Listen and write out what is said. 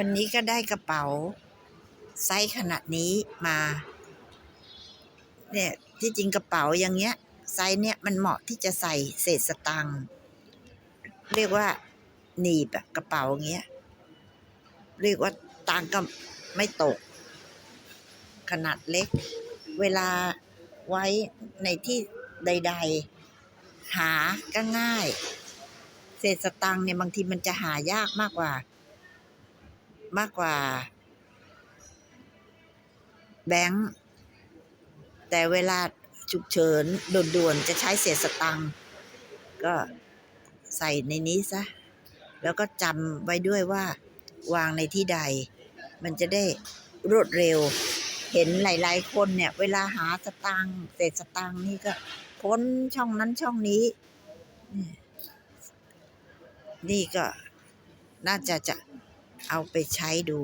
วันนี้ก็ได้กระเป๋า ไซส์ขนาดนี้มา เนี่ยที่จริงกระเป๋าอย่างเงี้ย ไซส์เนี้ยมันเหมาะที่จะใส่เศษสตังค์เรียกว่าหนีบกระเป๋าอย่างเงี้ย เรียกว่าตังก็ไม่ตก ขนาดเล็ก เวลาไว้ในที่ใด ๆ หาก็ง่าย เศษสตังเนี่ยบางทีมันจะหายากมากกว่า มากกว่า แบงค์แต่เวลาฉุกเฉินด่วนๆจะใช้เศษสตังค์ก็ใส่ในนี้ซะ แล้วก็จำไว้ด้วยว่าวางในที่ใด มันจะได้รวดเร็ว เห็นหลาย ๆ คนเนี่ย เวลาหาสตังค์เศษสตังค์นี่ก็พ้นช่องนั้นช่องนี้ นี่ก็น่าจะจะ เอาไปใช้ดู